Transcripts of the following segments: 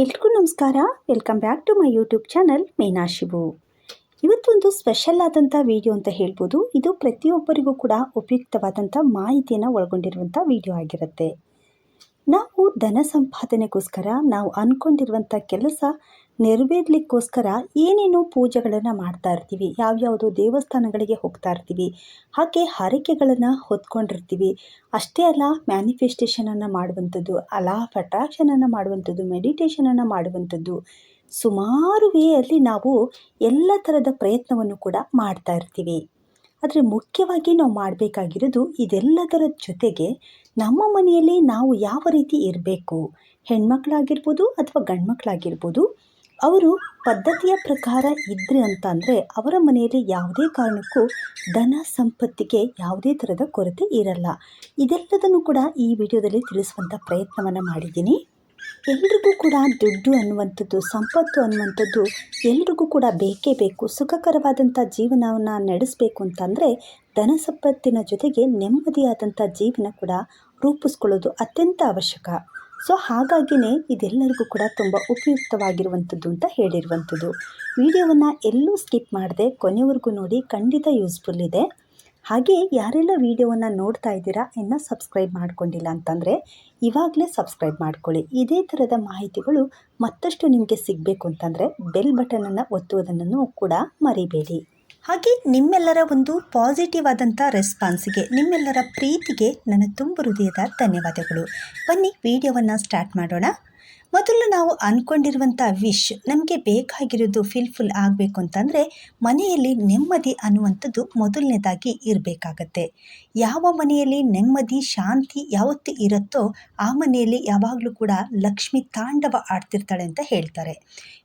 ಎಲ್ರಿಗೂ ನಮಸ್ಕಾರ. Welcome back to my YouTube channel Meena Shivu ಇವತ್ತೊಂದು ಸ್ಪೆಷಲ್ ಆದಂಥ ವಿಡಿಯೋ ಅಂತ ಹೇಳ್ಬೋದು. ಇದು ಪ್ರತಿಯೊಬ್ಬರಿಗೂ ಕೂಡ ಉಪಯುಕ್ತವಾದಂಥ ಮಾಹಿತಿಯನ್ನು ಒಳಗೊಂಡಿರುವಂಥ ವಿಡಿಯೋ ಆಗಿರುತ್ತೆ. ನಾವು ಧನ ಸಂಪಾದನೆಗೋಸ್ಕರ ನಾವು ಅಂದ್ಕೊಂಡಿರುವಂಥ ಕೆಲಸ ನೆರವೇರ್ಲಿಕ್ಕೋಸ್ಕರ ಏನೇನೋ ಪೂಜೆಗಳನ್ನು ಮಾಡ್ತಾ ಇರ್ತೀವಿ. ಯಾವ್ಯಾವುದೋ ದೇವಸ್ಥಾನಗಳಿಗೆ ಹೋಗ್ತಾ ಇರ್ತೀವಿ. ಹಾಗೆ ಹರಕೆಗಳನ್ನು ಹೊತ್ಕೊಂಡಿರ್ತೀವಿ. ಅಷ್ಟೇ ಅಲ್ಲ, ಮ್ಯಾನಿಫೆಸ್ಟೇಷನನ್ನು ಮಾಡುವಂಥದ್ದು, ಅಲಾ ಆಫ್ ಅಟ್ರಾಕ್ಷನನ್ನು ಮಾಡುವಂಥದ್ದು, ಮೆಡಿಟೇಷನನ್ನು ಮಾಡುವಂಥದ್ದು, ಸುಮಾರು ವೇಯಲ್ಲಿ ನಾವು ಎಲ್ಲ ಥರದ ಪ್ರಯತ್ನವನ್ನು ಕೂಡ ಮಾಡ್ತಾ ಇರ್ತೀವಿ. ಆದರೆ ಮುಖ್ಯವಾಗಿ ನಾವು ಮಾಡಬೇಕಾಗಿರೋದು ಇದೆಲ್ಲದರ ಜೊತೆಗೆ ನಮ್ಮ ಮನೆಯಲ್ಲಿ ನಾವು ಯಾವ ರೀತಿ ಇರಬೇಕು? ಹೆಣ್ಮಕ್ಳಾಗಿರ್ಬೋದು ಅಥವಾ ಗಂಡ್ಮಕ್ಳಾಗಿರ್ಬೋದು? ಅವರು ಪದ್ಧತಿಯ ಪ್ರಕಾರ ಇದ್ದರೆ ಅಂತ ಅಂದರೆ ಅವರ ಮನೆಯಲ್ಲಿ ಯಾವುದೇ ಕಾರಣಕ್ಕೂ ಧನ ಸಂಪತ್ತಿಗೆ ಯಾವುದೇ ಥರದ ಕೊರತೆ ಇರಲ್ಲ. ಇದೆಲ್ಲದನ್ನು ಕೂಡ ಈ ವಿಡಿಯೋದಲ್ಲಿ ತಿಳಿಸುವಂಥ ಪ್ರಯತ್ನವನ್ನು ಮಾಡಿದ್ದೀನಿ. ಎಲ್ರಿಗೂ ಕೂಡ ದುಡ್ಡು ಅನ್ನುವಂಥದ್ದು, ಸಂಪತ್ತು ಅನ್ನುವಂಥದ್ದು ಎಲ್ರಿಗೂ ಕೂಡ ಬೇಕೇ ಬೇಕು. ಸುಖಕರವಾದಂಥ ಜೀವನವನ್ನು ನಡೆಸಬೇಕು ಅಂತಂದರೆ ಧನ ಸಂಪತ್ತಿನ ಜೊತೆಗೆ ನೆಮ್ಮದಿಯಾದಂಥ ಜೀವನ ಕೂಡ ರೂಪಿಸ್ಕೊಳ್ಳೋದು ಅತ್ಯಂತ ಅವಶ್ಯಕ. ಸೊ ಹಾಗಾಗಿಯೇ ಇದೆಲ್ಲರಿಗೂ ಕೂಡ ತುಂಬ ಉಪಯುಕ್ತವಾಗಿರುವಂಥದ್ದು ಅಂತ ಹೇಳಿರುವಂಥದ್ದು. ವಿಡಿಯೋವನ್ನು ಎಲ್ಲೂ ಸ್ಕಿಪ್ ಮಾಡದೆ ಕೊನೆವರೆಗೂ ನೋಡಿ ಖಂಡಿತ ಯೂಸ್ಫುಲ್ ಇದೆ. ಹಾಗೆ ಯಾರೆಲ್ಲ ವಿಡಿಯೋವನ್ನು ನೋಡ್ತಾ ಇದ್ದೀರಾ ಇನ್ನು ಸಬ್ಸ್ಕ್ರೈಬ್ ಮಾಡ್ಕೊಂಡಿಲ್ಲ ಅಂತಂದರೆ ಇವಾಗಲೇ ಸಬ್ಸ್ಕ್ರೈಬ್ ಮಾಡ್ಕೊಳ್ಳಿ. ಇದೇ ಥರದ ಮಾಹಿತಿಗಳು ಮತ್ತಷ್ಟು ನಿಮಗೆ ಸಿಗಬೇಕು ಅಂತಂದರೆ ಬೆಲ್ ಬಟನನ್ನು ಒತ್ತುವುದನ್ನು ಕೂಡ ಮರಿಬೇಡಿ. ಹಾಗೆ ನಿಮ್ಮೆಲ್ಲರ ಒಂದು ಪಾಸಿಟಿವ್ ಆದಂಥ ರೆಸ್ಪಾನ್ಸಿಗೆ ನಿಮ್ಮೆಲ್ಲರ ಪ್ರೀತಿಗೆ ನನ್ನ ತುಂಬ ಹೃದಯದ ಧನ್ಯವಾದಗಳು. ಬನ್ನಿ ವಿಡಿಯೋವನ್ನು ಸ್ಟಾರ್ಟ್ ಮಾಡೋಣ. ಮೊದಲು ನಾವು ಅಂದ್ಕೊಂಡಿರುವಂಥ ವಿಶ್ ನಮಗೆ ಬೇಕಾಗಿರೋದು ಫಿಲ್ಫುಲ್ ಆಗಬೇಕು ಅಂತಂದರೆ, ಮನೆಯಲ್ಲಿ ನೆಮ್ಮದಿ ಅನ್ನುವಂಥದ್ದು ಮೊದಲನೇದಾಗಿ ಇರಬೇಕಾಗತ್ತೆ. ಯಾವ ಮನೆಯಲ್ಲಿ ನೆಮ್ಮದಿ, ಶಾಂತಿ ಯಾವತ್ತು ಇರುತ್ತೋ ಆ ಮನೆಯಲ್ಲಿ ಯಾವಾಗಲೂ ಕೂಡ ಲಕ್ಷ್ಮಿ ತಾಂಡವ ಆಡ್ತಿರ್ತಾಳೆ ಅಂತ ಹೇಳ್ತಾರೆ.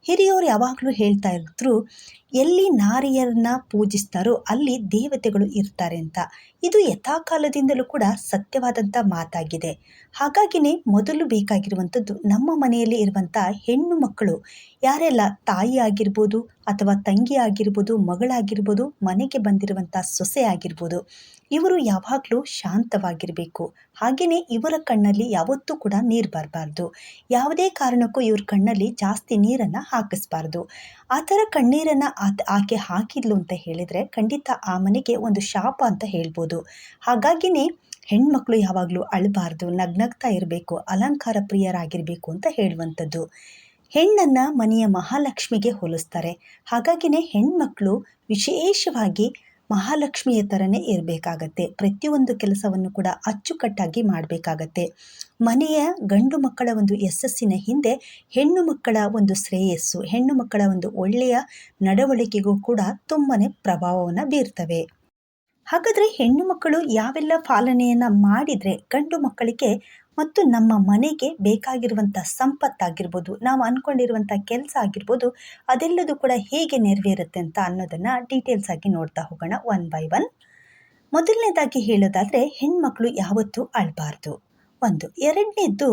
ಹಿರಿಯವರು ಯಾವಾಗಲೂ ಹೇಳ್ತಾ ಇದ್ರು ಎಲ್ಲಿ ನಾರಿಯರನ್ನ ಪೂಜಿಸ್ತಾರೋ ಅಲ್ಲಿ ದೇವತೆಗಳು ಇರ್ತಾರೆ ಅಂತ. ಇದು ಯಥಾಕಾಲದಿಂದಲೂ ಕೂಡ ಸತ್ಯವಾದಂಥ ಮಾತಾಗಿದೆ. ಹಾಗಾಗಿನೇ ಮೊದಲು ಬೇಕಾಗಿರುವಂಥದ್ದು ನಮ್ಮ ಮನೆಯಲ್ಲಿ ಇರುವಂಥ ಹೆಣ್ಣು ಮಕ್ಕಳು. ಯಾರೆಲ್ಲ ತಾಯಿ ಆಗಿರ್ಬೋದು ಅಥವಾ ತಂಗಿ ಆಗಿರ್ಬೋದು, ಮಗಳಾಗಿರ್ಬೋದು, ಮನೆಗೆ ಬಂದಿರುವಂಥ ಸೊಸೆ ಆಗಿರ್ಬೋದು. ಇವರು ಯಾವಾಗಲೂ ಶಾಂತವಾಗಿರಬೇಕು. ಹಾಗೆಯೇ ಇವರ ಕಣ್ಣಲ್ಲಿ ಯಾವತ್ತೂ ಕೂಡ ನೀರು ಬರಬಾರ್ದು. ಯಾವುದೇ ಕಾರಣಕ್ಕೂ ಇವ್ರ ಕಣ್ಣಲ್ಲಿ ಜಾಸ್ತಿ ನೀರನ್ನು ಹಾಕಿಸ್ಬಾರ್ದು. ಆ ಥರ ಕಣ್ಣೀರನ್ನು ಆಕೆ ಹಾಕಿದ್ಲು ಅಂತ ಹೇಳಿದರೆ ಖಂಡಿತ ಆ ಮನೆಗೆ ಒಂದು ಶಾಪ ಅಂತ ಹೇಳ್ಬೋದು. ಹಾಗಾಗಿನೇ ಹೆಣ್ಮಕ್ಳು ಯಾವಾಗಲೂ ಅಳಬಾರ್ದು, ನಗ್ನಗ್ತಾ ಇರಬೇಕು, ಅಲಂಕಾರ ಪ್ರಿಯರಾಗಿರಬೇಕು ಅಂತ ಹೇಳುವಂಥದ್ದು. ಹೆಣ್ಣನ್ನು ಮನೆಯ ಮಹಾಲಕ್ಷ್ಮಿಗೆ ಹೋಲಿಸ್ತಾರೆ. ಹಾಗಾಗಿನೇ ಹೆಣ್ಮಕ್ಳು ವಿಶೇಷವಾಗಿ ಮಹಾಲಕ್ಷ್ಮಿಯ ಥರನೇ ಇರಬೇಕಾಗತ್ತೆ. ಪ್ರತಿಯೊಂದು ಕೆಲಸವನ್ನು ಕೂಡ ಅಚ್ಚುಕಟ್ಟಾಗಿ ಮಾಡಬೇಕಾಗತ್ತೆ. ಮನೆಯ ಗಂಡು ಮಕ್ಕಳ ಒಂದು ಯಶಸ್ಸಿನ ಹಿಂದೆ ಹೆಣ್ಣು ಮಕ್ಕಳ ಒಂದು ಶ್ರೇಯಸ್ಸು, ಹೆಣ್ಣು ಮಕ್ಕಳ ಒಂದು ಒಳ್ಳೆಯ ನಡವಳಿಕೆಗೂ ಕೂಡ ತುಂಬಾ ಪ್ರಭಾವವನ್ನು ಬೀರ್ತವೆ. ಹಾಗಾದರೆ ಹೆಣ್ಣು ಮಕ್ಕಳು ಯಾವೆಲ್ಲ ಪಾಲನೆಯನ್ನು ಮಾಡಿದರೆ ಗಂಡು ಮಕ್ಕಳಿಗೆ ಮತ್ತು ನಮ್ಮ ಮನೆಗೆ ಬೇಕಾಗಿರುವಂಥ ಸಂಪತ್ತಾಗಿರ್ಬೋದು, ನಾವು ಅಂದ್ಕೊಂಡಿರುವಂಥ ಕೆಲಸ ಆಗಿರ್ಬೋದು, ಅದೆಲ್ಲದೂ ಕೂಡ ಹೇಗೆ ನೆರವೇರುತ್ತೆ ಅಂತ ಅನ್ನೋದನ್ನು ಡೀಟೇಲ್ಸ್ ಆಗಿ ನೋಡ್ತಾ ಹೋಗೋಣ ಒನ್ ಬೈ ಒನ್ ಮೊದಲನೇದಾಗಿ ಹೇಳೋದಾದರೆ, ಹೆಣ್ಮಕ್ಳು ಯಾವತ್ತೂ ಅಳಬಾರ್ದು. ಒಂದು. ಎರಡನೇದ್ದು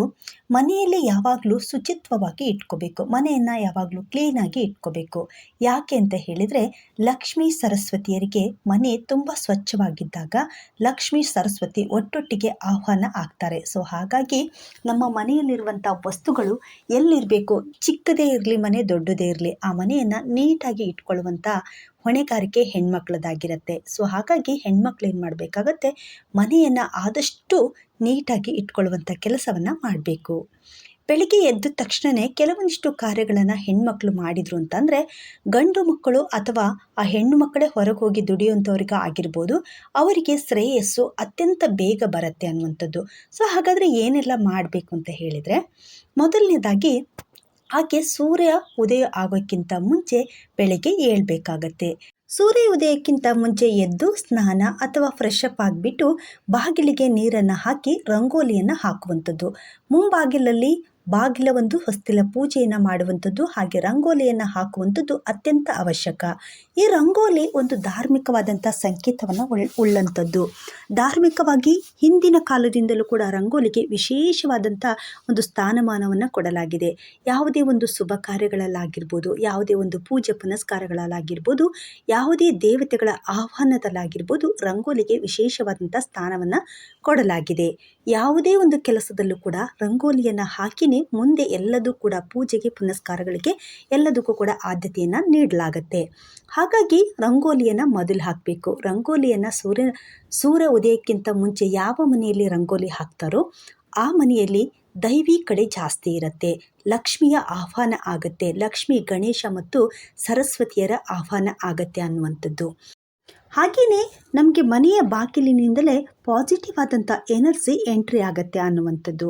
ಮನೆಯಲ್ಲಿ ಯಾವಾಗಲೂ ಶುಚಿತ್ವವಾಗಿ ಇಟ್ಕೋಬೇಕು. ಮನೆಯನ್ನು ಯಾವಾಗಲೂ ಕ್ಲೀನಾಗಿ ಇಟ್ಕೋಬೇಕು. ಯಾಕೆ ಅಂತ ಹೇಳಿದರೆ, ಲಕ್ಷ್ಮೀ ಸರಸ್ವತಿಯರಿಗೆ ಮನೆ ತುಂಬ ಸ್ವಚ್ಛವಾಗಿದ್ದಾಗ ಲಕ್ಷ್ಮೀ ಸರಸ್ವತಿ ಒಟ್ಟೊಟ್ಟಿಗೆ ಆಹ್ವಾನ ಆಗ್ತಾರೆ. ಸೊ ಹಾಗಾಗಿ ನಮ್ಮ ಮನೆಯಲ್ಲಿರುವಂಥ ವಸ್ತುಗಳು ಎಲ್ಲಿರಬೇಕು? ಚಿಕ್ಕದೇ ಇರಲಿ ಮನೆ, ದೊಡ್ಡದೇ ಇರಲಿ, ಆ ಮನೆಯನ್ನು ನೀಟಾಗಿ ಇಟ್ಕೊಳ್ಳುವಂಥ ಹೊಣೆಗಾರಿಕೆ ಹೆಣ್ಮಕ್ಳದ್ದಾಗಿರುತ್ತೆ ಸೊ ಹಾಗಾಗಿ ಹೆಣ್ಮಕ್ಳು ಏನು ಮಾಡಬೇಕಾಗತ್ತೆ? ಮನೆಯನ್ನು ಆದಷ್ಟು ನೀಟಾಗಿ ಇಟ್ಕೊಳ್ಳುವಂಥ ಕೆಲಸವನ್ನು ಮಾಡಬೇಕು. ಬೆಳಿಗ್ಗೆ ಎದ್ದ ತಕ್ಷಣವೇ ಕೆಲವೊಂದಿಷ್ಟು ಕಾರ್ಯಗಳನ್ನು ಹೆಣ್ಮಕ್ಳು ಮಾಡಿದರು ಅಂತಂದರೆ, ಗಂಡು ಮಕ್ಕಳು ಅಥವಾ ಆ ಹೆಣ್ಣು ಮಕ್ಕಳೇ ಹೊರಗೆ ಹೋಗಿ ದುಡಿಯುವಂಥವ್ರಿಗೆ ಆಗಿರ್ಬೋದು, ಅವರಿಗೆ ಶ್ರೇಯಸ್ಸು ಅತ್ಯಂತ ಬೇಗ ಬರುತ್ತೆ ಅನ್ನುವಂಥದ್ದು. ಸೊ ಹಾಗಾದರೆ ಏನೆಲ್ಲ ಮಾಡಬೇಕು ಅಂತ ಹೇಳಿದರೆ, ಮೊದಲನೇದಾಗಿ ಆಕೆ ಸೂರ್ಯ ಉದಯ ಆಗೋಕ್ಕಿಂತ ಮುಂಚೆ ಬೆಳಗ್ಗೆ ಏಳಬೇಕಾಗತ್ತೆ. ಸೂರ್ಯ ಉದಯಕ್ಕಿಂತ ಮುಂಚೆ ಎದ್ದು ಸ್ನಾನ ಅಥವಾ ಫ್ರೆಶ್ ಅಪ್ ಆಗಿಬಿಟ್ಟು ಬಾಗಿಲಿಗೆ ನೀರನ್ನು ಹಾಕಿ ರಂಗೋಲಿಯನ್ನು ಹಾಕುವಂಥದ್ದು. ಮುಂಬಾಗಿಲಲ್ಲಿ ಬಾಗಿಲ ಒಂದು, ಹೊಸ್ತಿಲ ಪೂಜೆಯನ್ನು ಮಾಡುವಂಥದ್ದು, ಹಾಗೆ ರಂಗೋಲಿಯನ್ನು ಹಾಕುವಂಥದ್ದು ಅತ್ಯಂತ ಅವಶ್ಯಕ. ಈ ರಂಗೋಲಿ ಒಂದು ಧಾರ್ಮಿಕವಾದಂಥ ಸಂಕೇತವನ್ನು ಉಳ್ಳಂಥದ್ದು. ಧಾರ್ಮಿಕವಾಗಿ ಹಿಂದಿನ ಕಾಲದಿಂದಲೂ ಕೂಡ ರಂಗೋಲಿಗೆ ವಿಶೇಷವಾದಂಥ ಒಂದು ಸ್ಥಾನಮಾನವನ್ನು ಕೊಡಲಾಗಿದೆ. ಯಾವುದೇ ಒಂದು ಶುಭ ಕಾರ್ಯಗಳಲ್ಲಾಗಿರ್ಬೋದು, ಯಾವುದೇ ಒಂದು ಪೂಜೆ ಪುನಸ್ಕಾರಗಳಲ್ಲಾಗಿರ್ಬೋದು, ಯಾವುದೇ ದೇವತೆಗಳ ಆಹ್ವಾನದಲ್ಲಾಗಿರ್ಬೋದು ರಂಗೋಲಿಗೆ ವಿಶೇಷವಾದಂಥ ಸ್ಥಾನವನ್ನು ಕೊಡಲಾಗಿದೆ. ಯಾವುದೇ ಒಂದು ಕೆಲಸದಲ್ಲೂ ಕೂಡ ರಂಗೋಲಿಯನ್ನು ಹಾಕಿ ಹಾಗೆಯೇ ಮುಂದೆ ಎಲ್ಲದೂ ಕೂಡ ಪೂಜೆಗೆ, ಪುನಸ್ಕಾರಗಳಿಗೆ ಎಲ್ಲದಕ್ಕೂ ಕೂಡ ಆದ್ಯತೆಯನ್ನು ನೀಡಲಾಗುತ್ತೆ. ಹಾಗಾಗಿ ರಂಗೋಲಿಯನ್ನು ಮೊದಲು ಹಾಕಬೇಕು. ರಂಗೋಲಿಯನ್ನು ಸೂರ್ಯ ಸೂರ್ಯ ಉದಯಕ್ಕಿಂತ ಮುಂಚೆ ಯಾವ ಮನೆಯಲ್ಲಿ ರಂಗೋಲಿ ಹಾಕ್ತಾರೋ ಆ ಮನೆಯಲ್ಲಿ ದೈವಿ ಕಡೆ ಜಾಸ್ತಿ ಇರುತ್ತೆ. ಲಕ್ಷ್ಮಿಯ ಆಹ್ವಾನ ಆಗುತ್ತೆ. ಲಕ್ಷ್ಮಿ, ಗಣೇಶ ಮತ್ತು ಸರಸ್ವತಿಯರ ಆಹ್ವಾನ ಆಗತ್ತೆ ಅನ್ನುವಂಥದ್ದು. ಹಾಗೆಯೇ ನಮಗೆ ಮನೆಯ ಬಾಕಿಲಿನಿಂದಲೇ ಪಾಸಿಟಿವ್ ಆದಂಥ ಎನರ್ಜಿ ಎಂಟ್ರಿ ಆಗುತ್ತೆ ಅನ್ನುವಂಥದ್ದು.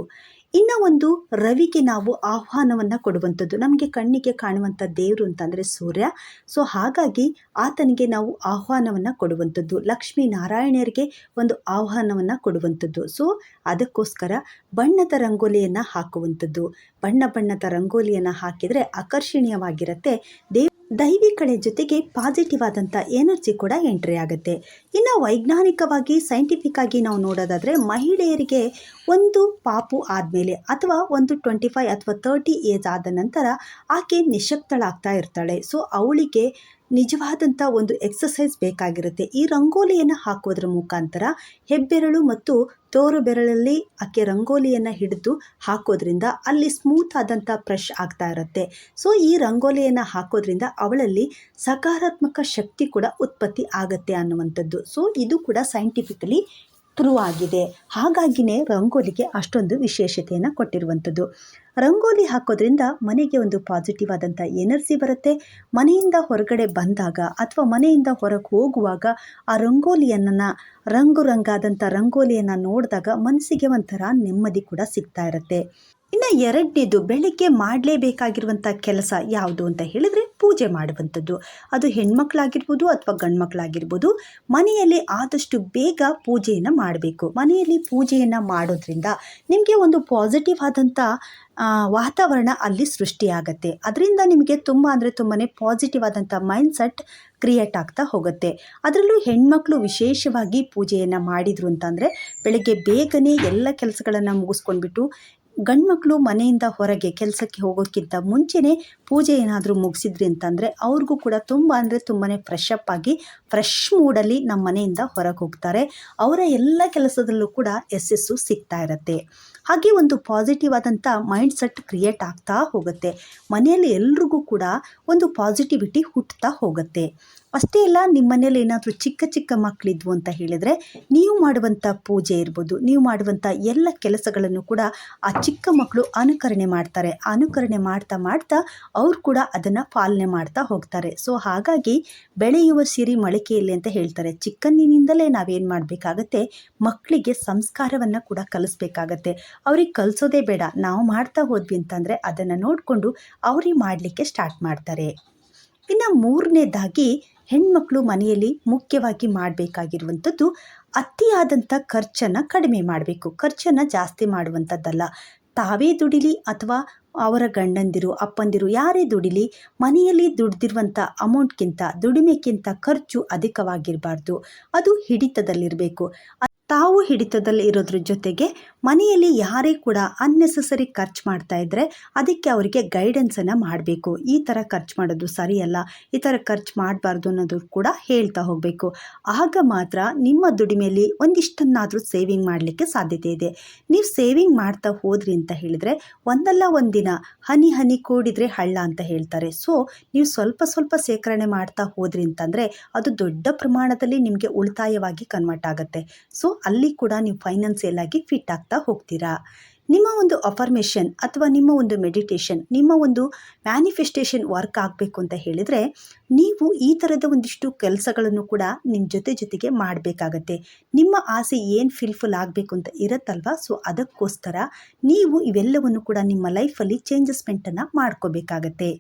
ಇನ್ನು ಒಂದು ರವಿಗೆ ನಾವು ಆಹ್ವಾನವನ್ನು ಕೊಡುವಂಥದ್ದು. ನಮಗೆ ಕಣ್ಣಿಗೆ ಕಾಣುವಂಥ ದೇವರು ಅಂತಂದರೆ ಸೂರ್ಯ. ಸೊ ಹಾಗಾಗಿ ಆತನಿಗೆ ನಾವು ಆಹ್ವಾನವನ್ನು ಕೊಡುವಂಥದ್ದು. ಲಕ್ಷ್ಮೀ ನಾರಾಯಣರಿಗೆ ಒಂದು ಆಹ್ವಾನವನ್ನು ಕೊಡುವಂಥದ್ದು. ಸೊ ಅದಕ್ಕೋಸ್ಕರ ಬಣ್ಣದ ರಂಗೋಲಿಯನ್ನು ಹಾಕುವಂಥದ್ದು. ಬಣ್ಣ ಬಣ್ಣದ ರಂಗೋಲಿಯನ್ನು ಹಾಕಿದರೆ ಆಕರ್ಷಣೀಯವಾಗಿರುತ್ತೆ. ದೇವ್ ದೈವಿ ಕಡೆ ಜೊತೆಗೆ ಪಾಸಿಟಿವ್ ಆದಂಥ ಎನರ್ಜಿ ಕೂಡ ಎಂಟ್ರಿ ಆಗುತ್ತೆ. ಇನ್ನು ವೈಜ್ಞಾನಿಕವಾಗಿ ಸೈಂಟಿಫಿಕ್ ಆಗಿ ನಾವು ನೋಡೋದಾದರೆ ಮಹಿಳೆಯರಿಗೆ ಒಂದು ಪಾಪು ಆದಮೇಲೆ ಅಥವಾ ಒಂದು ಟ್ವೆಂಟಿ ಫೈವ್ ಅಥವಾ ತರ್ಟಿ ಏಜ್ ಆದ ನಂತರ ಆಕೆ ನಿಶಕ್ತಳಾಗ್ತಾ ಇರ್ತಾಳೆ. ಸೊ ಅವಳಿಗೆ ನಿಜವಾದಂಥ ಒಂದು ಎಕ್ಸಸೈಸ್ ಬೇಕಾಗಿರುತ್ತೆ. ಈ ರಂಗೋಲಿಯನ್ನು ಹಾಕೋದ್ರ ಮುಖಾಂತರ ಹೆಬ್ಬೆರಳು ಮತ್ತು ತೋರು ಬೆರಳಲ್ಲಿ ಆಕೆ ರಂಗೋಲಿಯನ್ನು ಹಿಡಿದು ಹಾಕೋದ್ರಿಂದ ಅಲ್ಲಿ ಸ್ಮೂತ್ ಆದಂಥ ಪ್ರಶ್ ಆಗ್ತಾ ಇರುತ್ತೆ. ಸೊ ಈ ರಂಗೋಲಿಯನ್ನು ಹಾಕೋದ್ರಿಂದ ಅವಳಲ್ಲಿ ಸಕಾರಾತ್ಮಕ ಶಕ್ತಿ ಕೂಡ ಉತ್ಪತ್ತಿ ಆಗುತ್ತೆ ಅನ್ನುವಂಥದ್ದು. ಸೊ ಇದು ಕೂಡ ಸೈಂಟಿಫಿಕಲಿ ಪ್ರೂವ್ ಆಗಿದೆ ಹಾಗಾಗಿನೇ ರಂಗೋಲಿಗೆ ಅಷ್ಟೊಂದು ವಿಶೇಷತೆಯನ್ನು ಕೊಟ್ಟಿರುವಂಥದ್ದು. ರಂಗೋಲಿ ಹಾಕೋದ್ರಿಂದ ಮನೆಗೆ ಒಂದು ಪಾಸಿಟಿವ್ ಆದಂಥ ಎನರ್ಜಿ ಬರುತ್ತೆ. ಮನೆಯಿಂದ ಹೊರಗಡೆ ಬಂದಾಗ ಅಥವಾ ಮನೆಯಿಂದ ಹೊರಗೆ ಹೋಗುವಾಗ ಆ ರಂಗೋಲಿಯನ್ನು ರಂಗು ರಂಗಾದಂಥ ರಂಗೋಲಿಯನ್ನು ನೋಡಿದಾಗ ಮನಸ್ಸಿಗೆ ಒಂಥರ ನೆಮ್ಮದಿ ಕೂಡ ಸಿಗ್ತಾ ಇರುತ್ತೆ. ಇನ್ನು ಎರಡನೇದು, ಬೆಳಗ್ಗೆ ಮಾಡಲೇಬೇಕಾಗಿರುವಂಥ ಕೆಲಸ ಯಾವುದು ಅಂತ ಹೇಳಿದರೆ ಪೂಜೆ ಮಾಡುವಂಥದ್ದು. ಅದು ಹೆಣ್ಮಕ್ಳಾಗಿರ್ಬೋದು ಅಥವಾ ಗಂಡ್ಮಕ್ಳಾಗಿರ್ಬೋದು, ಮನೆಯಲ್ಲಿ ಆದಷ್ಟು ಬೇಗ ಪೂಜೆಯನ್ನು ಮಾಡಬೇಕು. ಮನೆಯಲ್ಲಿ ಪೂಜೆಯನ್ನು ಮಾಡೋದ್ರಿಂದ ನಿಮಗೆ ಒಂದು ಪಾಸಿಟಿವ್ ಆದಂಥ ವಾತಾವರಣ ಅಲ್ಲಿ ಸೃಷ್ಟಿಯಾಗತ್ತೆ. ಅದರಿಂದ ನಿಮಗೆ ತುಂಬ ಅಂದರೆ ತುಂಬಾ ಪಾಸಿಟಿವ್ ಆದಂಥ ಮೈಂಡ್ಸೆಟ್ ಕ್ರಿಯೇಟ್ ಆಗ್ತಾ ಹೋಗುತ್ತೆ. ಅದರಲ್ಲೂ ಹೆಣ್ಮಕ್ಳು ವಿಶೇಷವಾಗಿ ಪೂಜೆಯನ್ನು ಮಾಡಿದರು ಅಂತಂದರೆ, ಬೆಳಗ್ಗೆ ಬೇಗನೆ ಎಲ್ಲ ಕೆಲಸಗಳನ್ನು ಮುಗಿಸ್ಕೊಂಡ್ಬಿಟ್ಟು ಗಂಡ್ಮಕ್ಳು ಮನೆಯಿಂದ ಹೊರಗೆ ಕೆಲಸಕ್ಕೆ ಹೋಗೋಕ್ಕಿಂತ ಮುಂಚೆನೇ ಪೂಜೆ ಏನಾದರೂ ಮುಗಿಸಿದ್ರಿ ಅಂತಂದರೆ ಅವ್ರಿಗೂ ಕೂಡ ತುಂಬ ಅಂದರೆ ತುಂಬಾ ಫ್ರೆಶ್ ಆಗಿ ಫ್ರೆಶ್ ಮೂಡಲ್ಲಿ ನಮ್ಮ ಮನೆಯಿಂದ ಹೊರಗೆ ಹೋಗ್ತಾರೆ. ಅವರ ಎಲ್ಲ ಕೆಲಸದಲ್ಲೂ ಕೂಡ ಯಶಸ್ಸು ಸಿಗ್ತಾ ಇರುತ್ತೆ. ಹಾಗೆ ಒಂದು ಪಾಸಿಟಿವ್ ಆದಂಥ ಮೈಂಡ್ ಸೆಟ್ ಕ್ರಿಯೇಟ್ ಆಗ್ತಾ ಹೋಗುತ್ತೆ. ಮನೆಯಲ್ಲಿ ಎಲ್ರಿಗೂ ಕೂಡ ಒಂದು ಪಾಸಿಟಿವಿಟಿ ಹುಟ್ಟುತ್ತಾ ಹೋಗುತ್ತೆ. ಅಷ್ಟೇ ಅಲ್ಲ ನಿಮ್ಮ ಮನೇಲಿ ಏನಾದರೂ ಚಿಕ್ಕ ಚಿಕ್ಕ ಮಕ್ಕಳಿದ್ವು ಅಂತ ಹೇಳಿದರೆ ನೀವು ಮಾಡುವಂಥ ಪೂಜೆ ಇರ್ಬೋದು, ನೀವು ಮಾಡುವಂಥ ಎಲ್ಲ ಕೆಲಸಗಳನ್ನು ಕೂಡ ಆ ಚಿಕ್ಕ ಮಕ್ಕಳು ಅನುಕರಣೆ ಮಾಡ್ತಾರೆ. ಅನುಕರಣೆ ಮಾಡ್ತಾ ಮಾಡ್ತಾ ಅವ್ರು ಕೂಡ ಅದನ್ನು ಪಾಲನೆ ಮಾಡ್ತಾ ಹೋಗ್ತಾರೆ. ಸೊ ಹಾಗಾಗಿ ಬೆಳೆಯುವ ಸಿರಿ ಮೊಳಕೆಯಲ್ಲಿ ಅಂತ ಹೇಳ್ತಾರೆ. ಚಿಕ್ಕಂದಿನಿಂದಲೇ ನಾವೇನು ಮಾಡಬೇಕಾಗತ್ತೆ ಮಕ್ಕಳಿಗೆ ಸಂಸ್ಕಾರವನ್ನು ಕೂಡ ಕಲಿಸ್ಬೇಕಾಗತ್ತೆ. ಅವ್ರಿಗೆ ಕಲಿಸೋದೇ ಬೇಡ. ನಾವು ಮಾಡ್ತಾ ಹೋದ್ವಿ ಅಂತಂದರೆ ಅದನ್ನು ನೋಡಿಕೊಂಡು ಅವ್ರಿಗೆ ಮಾಡಲಿಕ್ಕೆ ಸ್ಟಾರ್ಟ್ ಮಾಡ್ತಾರೆ. ಇನ್ನು ಮೂರನೇದಾಗಿ ಹೆಣ್ಮಕ್ಳು ಮನೆಯಲ್ಲಿ ಮುಖ್ಯವಾಗಿ ಮಾಡಬೇಕಾಗಿರುವಂಥದ್ದು ಅತಿಯಾದಂಥ ಖರ್ಚನ್ನು ಕಡಿಮೆ ಮಾಡಬೇಕು. ಖರ್ಚನ್ನು ಜಾಸ್ತಿ ಮಾಡುವಂಥದ್ದಲ್ಲ. ತಾವೇ ದುಡಿಲಿ ಅಥವಾ ಅವರ ಗಂಡಂದಿರು, ಅಪ್ಪಂದಿರು ಯಾರೇ ದುಡಿಲಿ, ಮನೆಯಲ್ಲಿ ದುಡ್ದಿರುವಂಥ ಅಮೌಂಟ್ಗಿಂತ ದುಡಿಮೆಗಿಂತ ಖರ್ಚು ಅಧಿಕವಾಗಿರಬಾರ್ದು. ಅದು ಹಿಡಿತದಲ್ಲಿರಬೇಕು. ತಾವು ಹಿಡಿತದಲ್ಲಿ ಇರೋದ್ರ ಜೊತೆಗೆ ಮನೆಯಲ್ಲಿ ಯಾರೇ ಕೂಡ ಅನ್ನೆಸಸರಿ ಖರ್ಚು ಮಾಡ್ತಾ ಇದ್ದರೆ ಅದಕ್ಕೆ ಅವರಿಗೆ ಗೈಡೆನ್ಸನ್ನು ಮಾಡಬೇಕು. ಈ ಥರ ಖರ್ಚು ಮಾಡೋದು ಸರಿಯಲ್ಲ, ಈ ಥರ ಖರ್ಚು ಮಾಡಬಾರ್ದು ಅನ್ನೋದು ಕೂಡ ಹೇಳ್ತಾ ಹೋಗಬೇಕು. ಆಗ ಮಾತ್ರ ನಿಮ್ಮ ದುಡಿಮೆಯಲ್ಲಿ ಒಂದಿಷ್ಟನ್ನಾದರೂ ಸೇವಿಂಗ್ ಮಾಡಲಿಕ್ಕೆ ಸಾಧ್ಯತೆ ಇದೆ. ನೀವು ಸೇವಿಂಗ್ ಮಾಡ್ತಾ ಹೋದ್ರಿ ಅಂತ ಹೇಳಿದರೆ ಒಂದಲ್ಲ ಒಂದಿನ ಹನಿ ಹನಿ ಕೂಡಿದರೆ ಹಳ್ಳ ಅಂತ ಹೇಳ್ತಾರೆ. ಸೊ ನೀವು ಸ್ವಲ್ಪ ಸ್ವಲ್ಪ ಶೇಖರಣೆ ಮಾಡ್ತಾ ಹೋದ್ರಿ ಅಂತಂದರೆ ಅದು ದೊಡ್ಡ ಪ್ರಮಾಣದಲ್ಲಿ ನಿಮಗೆ ಉಳಿತಾಯವಾಗಿ ಕನ್ವರ್ಟ್ ಆಗುತ್ತೆ. ಸೊ ಅಲ್ಲಿ ಕೂಡ ನೀವು ಫೈನಾನ್ಸಿಯಲ್ ಆಗಿ ಫಿಟ್ ಆಗ್ತಾ ಹೋಗ್ತೀರಾ. ನಿಮ್ಮ ಒಂದು ಅಫರ್ಮೇಷನ್ ಅಥವಾ ನಿಮ್ಮ ಒಂದು ಮೆಡಿಟೇಷನ್ ನಿಮ್ಮ ಒಂದು ಮ್ಯಾನಿಫೆಸ್ಟೇಷನ್ ವರ್ಕ್ ಆಗಬೇಕು ಅಂತ ಹೇಳಿದರೆ, ನೀವು ಈ ಥರದ ಒಂದಿಷ್ಟು ಕೆಲಸಗಳನ್ನು ಕೂಡ ನಿಮ್ಮ ಜೊತೆ ಜೊತೆಗೆ ಮಾಡಬೇಕಾಗತ್ತೆ. ನಿಮ್ಮ ಆಸೆ ಏನು ಫಿಲ್ಫುಲ್ ಆಗಬೇಕು ಅಂತ ಇರುತ್ತಲ್ವ? ಸೊ ಅದಕ್ಕೋಸ್ಕರ ನೀವು ಇವೆಲ್ಲವನ್ನು ಕೂಡ ನಿಮ್ಮ ಲೈಫಲ್ಲಿ ಚೇಂಜಸ್ಮೆಂಟನ್ನು ಮಾಡ್ಕೋಬೇಕಾಗತ್ತೆ.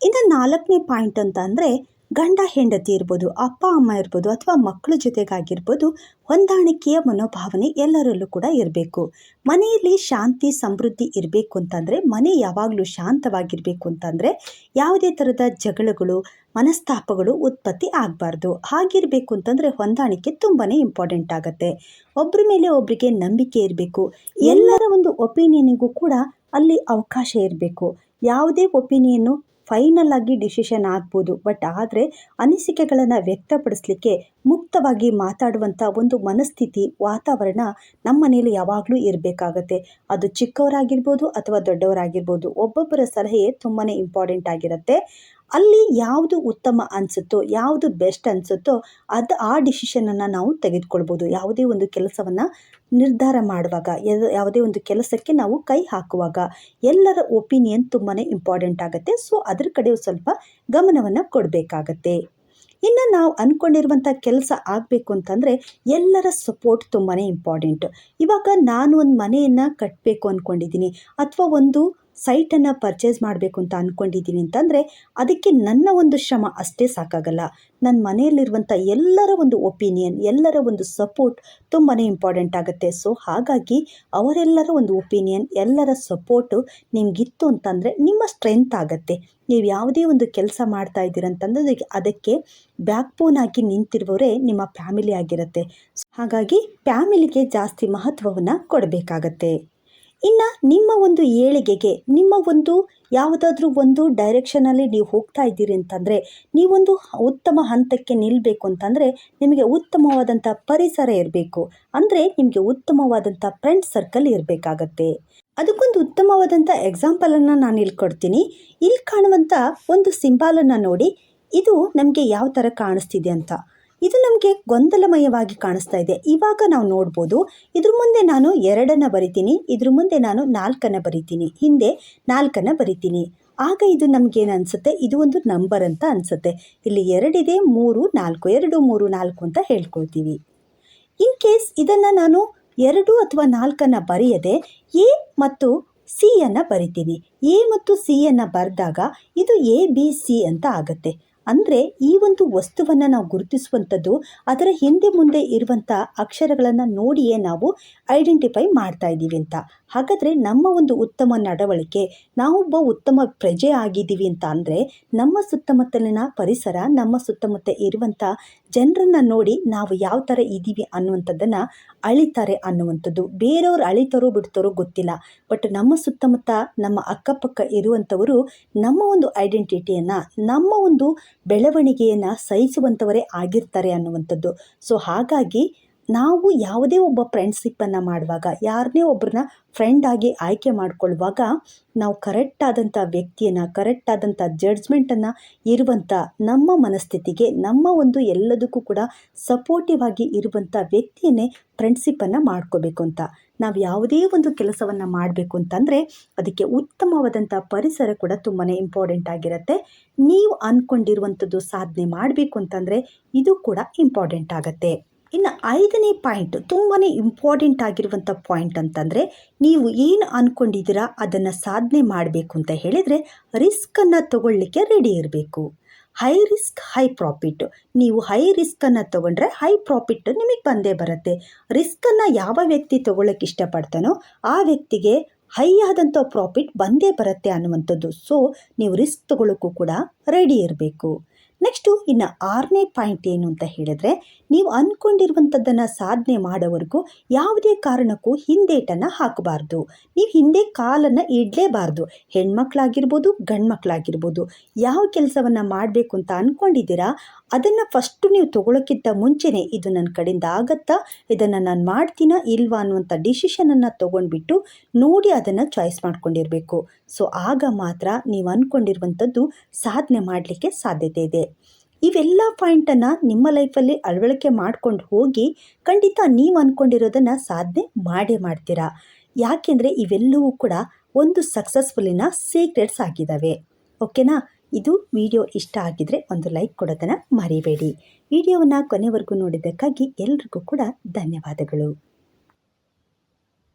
ಇನ್ನು ನಾಲ್ಕನೇ ಪಾಯಿಂಟ್ ಅಂತ ಅಂದರೆ ಗಂಡ ಹೆಂಡತಿ ಇರ್ಬೋದು, ಅಪ್ಪ, ಅಮ್ಮ ಇರ್ಬೋದು ಅಥವಾ ಮಕ್ಕಳ ಜೊತೆಗಾಗಿರ್ಬೋದು ಹೊಂದಾಣಿಕೆಯ ಮನೋಭಾವನೆ ಎಲ್ಲರಲ್ಲೂ ಕೂಡ ಇರಬೇಕು. ಮನೆಯಲ್ಲಿ ಶಾಂತಿ, ಸಮೃದ್ಧಿ ಇರಬೇಕು ಅಂತಂದರೆ, ಮನೆ ಯಾವಾಗಲೂ ಶಾಂತವಾಗಿರಬೇಕು ಅಂತಂದರೆ ಯಾವುದೇ ಥರದ ಜಗಳಗಳು, ಮನಸ್ತಾಪಗಳು ಉತ್ಪತ್ತಿ ಆಗಬಾರ್ದು. ಹಾಗಿರಬೇಕು ಅಂತಂದರೆ ಹೊಂದಾಣಿಕೆ ತುಂಬಾ ಇಂಪಾರ್ಟೆಂಟ್ ಆಗುತ್ತೆ. ಒಬ್ಬರ ಮೇಲೆ ಒಬ್ಬರಿಗೆ ನಂಬಿಕೆ ಇರಬೇಕು. ಎಲ್ಲರ ಒಂದು ಒಪಿನಿಯನಿಗೂ ಕೂಡ ಅಲ್ಲಿ ಅವಕಾಶ ಇರಬೇಕು. ಯಾವುದೇ ಒಪಿನಿಯನ್ನು ಫೈನಲ್ ಆಗಿ ಡಿಸಿಷನ್ ಆಗ್ಬೋದು. ಬಟ್ ಆದರೆ ಅನಿಸಿಕೆಗಳನ್ನು ವ್ಯಕ್ತಪಡಿಸಲಿಕ್ಕೆ ಮುಕ್ತವಾಗಿ ಮಾತಾಡುವಂಥ ಒಂದು ಮನಸ್ಥಿತಿ, ವಾತಾವರಣ ನಮ್ಮ ಮನೇಲಿ ಯಾವಾಗಲೂ ಇರಬೇಕಾಗತ್ತೆ. ಅದು ಚಿಕ್ಕವರಾಗಿರ್ಬೋದು ಅಥವಾ ದೊಡ್ಡವರಾಗಿರ್ಬೋದು, ಒಬ್ಬೊಬ್ಬರ ಸಲಹೆ ತುಂಬಾ ಇಂಪಾರ್ಟೆಂಟ್ ಆಗಿರುತ್ತೆ. ಅಲ್ಲಿ ಯಾವುದು ಉತ್ತಮ ಅನಿಸುತ್ತೋ, ಯಾವುದು ಬೆಸ್ಟ್ ಅನಿಸುತ್ತೋ ಅದು ಆ ಡಿಸಿಷನನ್ನು ನಾವು ತೆಗೆದುಕೊಳ್ಬೋದು. ಯಾವುದೇ ಒಂದು ಕೆಲಸವನ್ನು ನಿರ್ಧಾರ ಮಾಡುವಾಗ ಯಾವುದೇ ಒಂದು ಕೆಲಸಕ್ಕೆ ನಾವು ಕೈ ಹಾಕುವಾಗ ಎಲ್ಲರ ಒಪಿನಿಯನ್ ತುಂಬಾ ಇಂಪಾರ್ಟೆಂಟ್ ಆಗುತ್ತೆ. ಸೊ ಅದ್ರ ಕಡೆ ಸ್ವಲ್ಪ ಗಮನವನ್ನು ಕೊಡಬೇಕಾಗತ್ತೆ. ಇನ್ನು ನಾವು ಅಂದ್ಕೊಂಡಿರುವಂಥ ಕೆಲಸ ಆಗಬೇಕು ಅಂತಂದರೆ ಎಲ್ಲರ ಸಪೋರ್ಟ್ ತುಂಬಾ ಇಂಪಾರ್ಟೆಂಟ್ ಇವಾಗ ನಾನು ಒಂದು ಮನೆಯನ್ನು ಕಟ್ಟಬೇಕು ಅಂದ್ಕೊಂಡಿದ್ದೀನಿ ಅಥವಾ ಒಂದು ಸೈಟನ್ನು ಪರ್ಚೇಸ್ ಮಾಡಬೇಕು ಅಂತ ಅಂದ್ಕೊಂಡಿದ್ದೀನಿ ಅಂತಂದರೆ ಅದಕ್ಕೆ ನನ್ನ ಒಂದು ಶ್ರಮ ಅಷ್ಟೇ ಸಾಕಾಗಲ್ಲ. ನನ್ನ ಮನೆಯಲ್ಲಿರುವಂಥ ಎಲ್ಲರ ಒಂದು ಒಪಿನಿಯನ್, ಎಲ್ಲರ ಒಂದು ಸಪೋರ್ಟ್ ತುಂಬಾ ಇಂಪಾರ್ಟೆಂಟ್ ಆಗುತ್ತೆ. ಸೊ ಹಾಗಾಗಿ ಅವರೆಲ್ಲರ ಒಂದು ಒಪಿನಿಯನ್, ಎಲ್ಲರ ಸಪೋರ್ಟು ನಿಮಗಿತ್ತು ಅಂತಂದರೆ ನಿಮ್ಮ ಸ್ಟ್ರೆಂತ್ ಆಗುತ್ತೆ. ನೀವು ಯಾವುದೇ ಒಂದು ಕೆಲಸ ಮಾಡ್ತಾ ಇದ್ದೀರಂತಂದ್ರೆ ಅದಕ್ಕೆ ಬ್ಯಾಕ್ ಬೋನ್ ಆಗಿ ನಿಂತಿರುವವರೇ ನಿಮ್ಮ ಫ್ಯಾಮಿಲಿ ಆಗಿರುತ್ತೆ. ಹಾಗಾಗಿ ಫ್ಯಾಮಿಲಿಗೆ ಜಾಸ್ತಿ ಮಹತ್ವವನ್ನು ಕೊಡಬೇಕಾಗತ್ತೆ. ಇನ್ನು ನಿಮ್ಮ ಒಂದು ಏಳಿಗೆಗೆ, ನಿಮ್ಮ ಒಂದು ಯಾವುದಾದ್ರೂ ಒಂದು ಡೈರೆಕ್ಷನಲ್ಲಿ ನೀವು ಹೋಗ್ತಾ ಇದ್ದೀರಿ ಅಂತಂದರೆ, ನೀವೊಂದು ಉತ್ತಮ ಹಂತಕ್ಕೆ ನಿಲ್ಲಬೇಕು ಅಂತಂದರೆ, ನಿಮಗೆ ಉತ್ತಮವಾದಂಥ ಪರಿಸರ ಇರಬೇಕು. ಅಂದರೆ ನಿಮಗೆ ಉತ್ತಮವಾದಂಥ ಫ್ರೆಂಡ್ ಸರ್ಕಲ್ ಇರಬೇಕಾಗತ್ತೆ. ಅದಕ್ಕೊಂದು ಉತ್ತಮವಾದಂಥ ಎಕ್ಸಾಂಪಲನ್ನು ನಾನು ಇಲ್ಲಿ ಕೊಡ್ತೀನಿ ಇಲ್ಲಿ ಕಾಣುವಂಥ ಒಂದು ಸಿಂಬಾಲನ್ನು ನೋಡಿ. ಇದು ನಮಗೆ ಯಾವ ಥರ ಕಾಣಿಸ್ತಿದೆ ಅಂತ. ಇದು ನಮಗೆ ಗೊಂದಲಮಯವಾಗಿ ಕಾಣಿಸ್ತಾ ಇದೆ. ಇವಾಗ ನಾವು ನೋಡ್ಬೋದು, ಇದ್ರ ಮುಂದೆ ನಾನು ಎರಡನ್ನು ಬರಿತೀನಿ, ಇದ್ರ ಮುಂದೆ ನಾನು ನಾಲ್ಕನ್ನು ಬರಿತೀನಿ, ಹಿಂದೆ ನಾಲ್ಕನ್ನು ಬರಿತೀನಿ. ಆಗ ಇದು ನಮಗೇನು ಅನಿಸುತ್ತೆ? ಇದು ಒಂದು ನಂಬರ್ ಅಂತ ಅನಿಸುತ್ತೆ. ಇಲ್ಲಿ ಎರಡಿದೆ, ಮೂರು, ನಾಲ್ಕು, ಎರಡು, ಮೂರು, ನಾಲ್ಕು ಅಂತ ಹೇಳ್ಕೊಳ್ತೀವಿ. ಇನ್ ಕೇಸ್ ಇದನ್ನು ನಾನು ಎರಡು ಅಥವಾ ನಾಲ್ಕನ್ನು ಬರೆಯದೆ, ಎ ಮತ್ತು ಸಿಯನ್ನು ಬರಿತೀನಿ. ಎ ಮತ್ತು ಸಿಯನ್ನು ಬರೆದಾಗ ಇದು ಎ, ಬಿ, ಸಿ ಅಂತ ಆಗುತ್ತೆ. ಅಂದರೆ ಈ ಒಂದು ವಸ್ತುವನ್ನು ನಾವು ಗುರುತಿಸುವಂಥದ್ದು, ಅದರ ಹಿಂದೆ ಮುಂದೆ ಇರುವಂಥ ಅಕ್ಷರಗಳನ್ನು ನೋಡಿಯೇ ನಾವು ಐಡೆಂಟಿಫೈ ಮಾಡ್ತಾ ಇದ್ದೀವಿ ಅಂತ. ಹಾಗಾದರೆ ನಮ್ಮ ಒಂದು ಉತ್ತಮ ನಡವಳಿಕೆ, ನಾವೊಬ್ಬ ಉತ್ತಮ ಪ್ರಜೆ ಆಗಿದ್ದೀವಿ ಅಂತ ಅಂದರೆ ನಮ್ಮ ಸುತ್ತಮುತ್ತಲಿನ ಪರಿಸರ, ನಮ್ಮ ಸುತ್ತಮುತ್ತ ಇರುವಂಥ ಜನರನ್ನು ನೋಡಿ ನಾವು ಯಾವ ಥರ ಇದ್ದೀವಿ ಅನ್ನುವಂಥದ್ದನ್ನು ಅಳಿತಾರೆ ಅನ್ನುವಂಥದ್ದು. ಬೇರೆಯವ್ರು ಅಳಿತಾರೋ ಬಿಡ್ತಾರೋ ಗೊತ್ತಿಲ್ಲ. ಬಟ್ ನಮ್ಮ ಸುತ್ತಮುತ್ತ ನಮ್ಮ ಅಕ್ಕಪಕ್ಕ ಇರುವಂಥವರು ನಮ್ಮ ಒಂದು ಐಡೆಂಟಿಟಿಯನ್ನು ನಮ್ಮ ಒಂದು ಬೆಳವಣಿಗೆಯನ್ನು ಸಹಿಸುವಂಥವರೇ ಆಗಿರ್ತಾರೆ ಅನ್ನುವಂಥದ್ದು. ಸೊ ಹಾಗಾಗಿ ನಾವು ಯಾವುದೇ ಒಬ್ಬ ಫ್ರೆಂಡ್ಸಿಪ್ಪನ್ನು ಮಾಡುವಾಗ ಯಾರನ್ನೇ ಒಬ್ಬರನ್ನ ಫ್ರೆಂಡ್ ಆಗಿ ಆಯ್ಕೆ ಮಾಡಿಕೊಳ್ಳುವಾಗ, ನಾವು ಕರೆಕ್ಟಾದಂಥ ವ್ಯಕ್ತಿಯನ್ನು ಕರೆಕ್ಟಾದಂಥ ಜಡ್ಜ್ಮೆಂಟನ್ನು ಇರುವಂಥ ನಮ್ಮ ಮನಸ್ಥಿತಿಗೆ, ನಮ್ಮ ಒಂದು ಎಲ್ಲದಕ್ಕೂ ಕೂಡ ಸಪೋರ್ಟಿವ್ ಆಗಿ ಇರುವಂಥ ವ್ಯಕ್ತಿಯನ್ನೇ ಫ್ರೆಂಡ್ಸಿಪ್ಪನ್ನು ಮಾಡ್ಕೋಬೇಕು ಅಂತ. ನಾವು ಯಾವುದೇ ಒಂದು ಕೆಲಸವನ್ನು ಮಾಡಬೇಕು ಅಂತಂದರೆ, ಅದಕ್ಕೆ ಉತ್ತಮವಾದಂಥ ಪರಿಸರ ಕೂಡ ತುಂಬಾ ಇಂಪಾರ್ಟೆಂಟ್ ಆಗಿರುತ್ತೆ. ನೀವು ಅಂದ್ಕೊಂಡಿರುವಂಥದ್ದು ಸಾಧನೆ ಮಾಡಬೇಕು ಅಂತಂದರೆ, ಇದು ಕೂಡ ಇಂಪಾರ್ಟೆಂಟ್ ಆಗುತ್ತೆ. ಇನ್ನು ಐದನೇ ಪಾಯಿಂಟ್ ತುಂಬಾ ಇಂಪಾರ್ಟೆಂಟ್ ಆಗಿರುವಂಥ ಪಾಯಿಂಟ್ ಅಂತಂದರೆ ನೀವು ಏನು ಅಂದ್ಕೊಂಡಿದ್ದೀರಾ ಅದನ್ನು ಸಾಧನೆ ಮಾಡಬೇಕು ಅಂತ ಹೇಳಿದರೆ ರಿಸ್ಕನ್ನು ತಗೊಳ್ಳಿಕ್ಕೆ ರೆಡಿ ಇರಬೇಕು. ಹೈ ರಿಸ್ಕ್ ಹೈ ಪ್ರಾಫಿಟ್ ನೀವು ಹೈ ರಿಸ್ಕನ್ನು ತೊಗೊಂಡ್ರೆ ಹೈ ಪ್ರಾಫಿಟ್ ನಿಮಗೆ ಬಂದೇ ಬರುತ್ತೆ. ರಿಸ್ಕನ್ನು ಯಾವ ವ್ಯಕ್ತಿ ತೊಗೊಳಕ್ಕೆ ಇಷ್ಟಪಡ್ತಾನೋ ಆ ವ್ಯಕ್ತಿಗೆ ಹೈ ಆದಂಥ ಪ್ರಾಫಿಟ್ ಬಂದೇ ಬರುತ್ತೆ ಅನ್ನುವಂಥದ್ದು. ಸೊ ನೀವು ರಿಸ್ಕ್ ತಗೊಳ್ಳೋಕ್ಕೂ ಕೂಡ ರೆಡಿ ಇರಬೇಕು. ನೆಕ್ಸ್ಟು ಇನ್ನು ಆರನೇ ಪಾಯಿಂಟ್ ಏನು ಅಂತ ಹೇಳಿದ್ರೆ, ನೀವು ಅಂದ್ಕೊಂಡಿರುವಂಥದ್ದನ್ನು ಸಾಧನೆ ಮಾಡೋವರೆಗೂ ಯಾವುದೇ ಕಾರಣಕ್ಕೂ ಹಿಂದೇಟನ್ನು ಹಾಕಬಾರ್ದು. ನೀವು ಹಿಂದೆ ಕಾಲನ್ನು ಇಡಲೇಬಾರ್ದು. ಹೆಣ್ಮಕ್ಳಾಗಿರ್ಬೋದು, ಗಂಡ್ಮಕ್ಳಾಗಿರ್ಬೋದು, ಯಾವ ಕೆಲಸವನ್ನು ಮಾಡಬೇಕು ಅಂತ ಅಂದ್ಕೊಂಡಿದ್ದೀರಾ ಅದನ್ನು ಫಸ್ಟು ನೀವು ತೊಗೊಳಕ್ಕಿಂತ ಮುಂಚೆನೇ ಇದು ನನ್ನ ಕಡೆಯಿಂದ ಆಗತ್ತಾ? ಇದನ್ನು ನಾನು ಮಾಡ್ತೀನಾ ಇಲ್ವಾ ಅನ್ನುವಂಥ ಡಿಸಿಷನನ್ನು ತೊಗೊಂಡ್ಬಿಟ್ಟು ನೋಡಿ ಅದನ್ನು ಚಾಯ್ಸ್ ಮಾಡ್ಕೊಂಡಿರಬೇಕು. ಸೊ ಆಗ ಮಾತ್ರ ನೀವು ಅಂದ್ಕೊಂಡಿರುವಂಥದ್ದು ಸಾಧನೆ ಮಾಡಲಿಕ್ಕೆ ಸಾಧ್ಯತೆ ಇದೆ. ಇವೆಲ್ಲ ಪಾಯಿಂಟನ್ನು ನಿಮ್ಮ ಲೈಫಲ್ಲಿ ಅಳವಡಿಕೆ ಮಾಡ್ಕೊಂಡು ಹೋಗಿ ಖಂಡಿತ ನೀವು ಅಂದ್ಕೊಂಡಿರೋದನ್ನು ಸಾಧನೆ ಮಾಡೇ ಮಾಡ್ತೀರಾ. ಯಾಕೆಂದರೆ ಇವೆಲ್ಲವೂ ಕೂಡ ಒಂದು ಸಕ್ಸಸ್ಫುಲ್ಲಿನ ಸೀಕ್ರೆಟ್ಸ್ ಆಗಿದ್ದಾವೆ ಓಕೆನಾ ಇದು ವಿಡಿಯೋ ಇಷ್ಟ ಆಗಿದ್ರೆ ಒಂದು ಲೈಕ್ ಕೊಡೋದನ್ನು ಮರಿಬೇಡಿ. ವಿಡಿಯೋವನ್ನು ಕೊನೆವರೆಗೂ ನೋಡಿದ್ದಕ್ಕಾಗಿ ಎಲ್ರಿಗೂ ಕೂಡ ಧನ್ಯವಾದಗಳು.